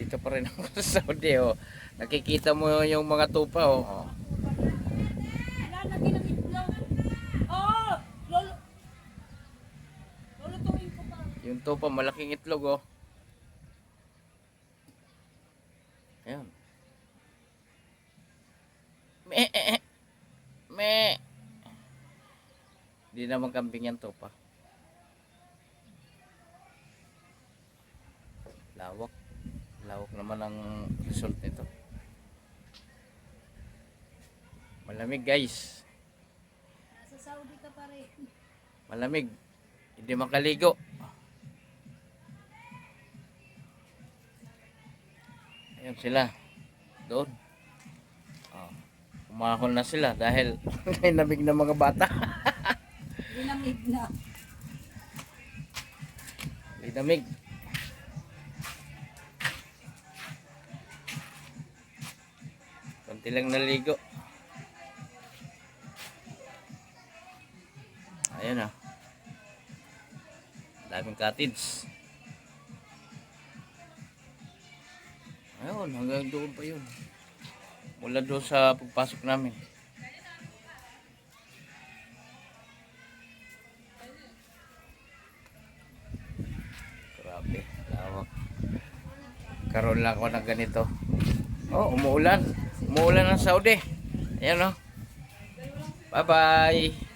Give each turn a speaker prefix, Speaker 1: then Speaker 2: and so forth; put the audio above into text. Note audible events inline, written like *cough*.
Speaker 1: Dito pa rin *laughs* ako sa Saudi oh. Nakikita mo yung mga tupa oh. oh. Yung tupa malaking itlog oh. Ayan. Me. Me. Di naman kambing yan tupa. Lawak. Lawak naman ang result nito. Malamig guys.
Speaker 2: Nasa Saudi ka pa rin.
Speaker 1: Malamig. Hindi makaligo. Ayun sila. Doon. Oh. Umahon na sila dahil *laughs* namig na mga bata.
Speaker 2: Dinamig na.
Speaker 1: May Kunti lang naligo. Ayan ah. Daming cottage. Ayun, hanggang doon pa yun. Mula doon sa pagpasok namin. Grabe, lawak. Karoon lang ako ng ganito. Oh, umuulan. Umuulan ng Saudi. Ayan oh. Bye-bye.